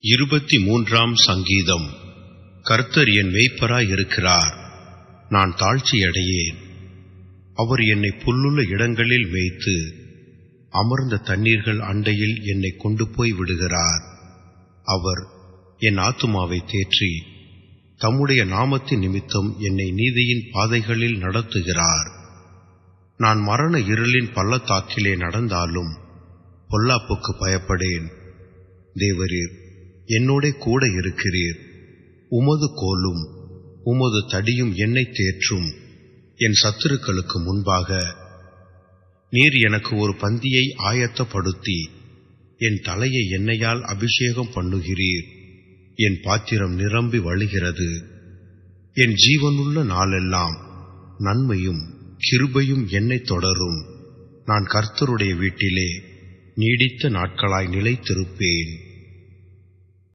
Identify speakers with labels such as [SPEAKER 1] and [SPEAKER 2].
[SPEAKER 1] இருபத்தி மூன்றாம் சங்கீதம். கர்த்தர் என் மெய்ப்பராயிருக்கிறார். நான் தாழ்ச்சியடையேன். அவர் என்னை புல்லுள்ள இடங்களில் மேய்த்து அமர்ந்த தண்ணீர்கள் அண்டையில் என்னை கொண்டு போய் விடுகிறார். அவர் என் ஆத்துமாவை தேற்றி தம்முடைய நாமத்தின் நிமித்தம் என்னை நீதியின் பாதைகளில் நடத்துகிறார். நான் மரண இருளின் பள்ளத்தாக்கிலே நடந்தாலும் பொல்லாப்புக்கு பயப்படேன். தேவரீர் என்னோட கூட இருக்கிறீர். உமது கோலும் உமது தடியும் என்னை தேற்றும். என் சத்துருக்களுக்கு முன்பாக நீர் எனக்கு ஒரு பந்தியை ஆயத்தப்படுத்தி என் தலையை எண்ணெயால் அபிஷேகம் பண்ணுகிறீர். என் பாத்திரம் நிரம்பி வழிகிறது. என் ஜீவனுள்ள நாளெல்லாம் நன்மையும் கிருபையும் என்னை தொடரும். நான் கர்த்தருடைய வீட்டிலே நீடித்த நாட்களாய் நிலைத்திருப்பேன்.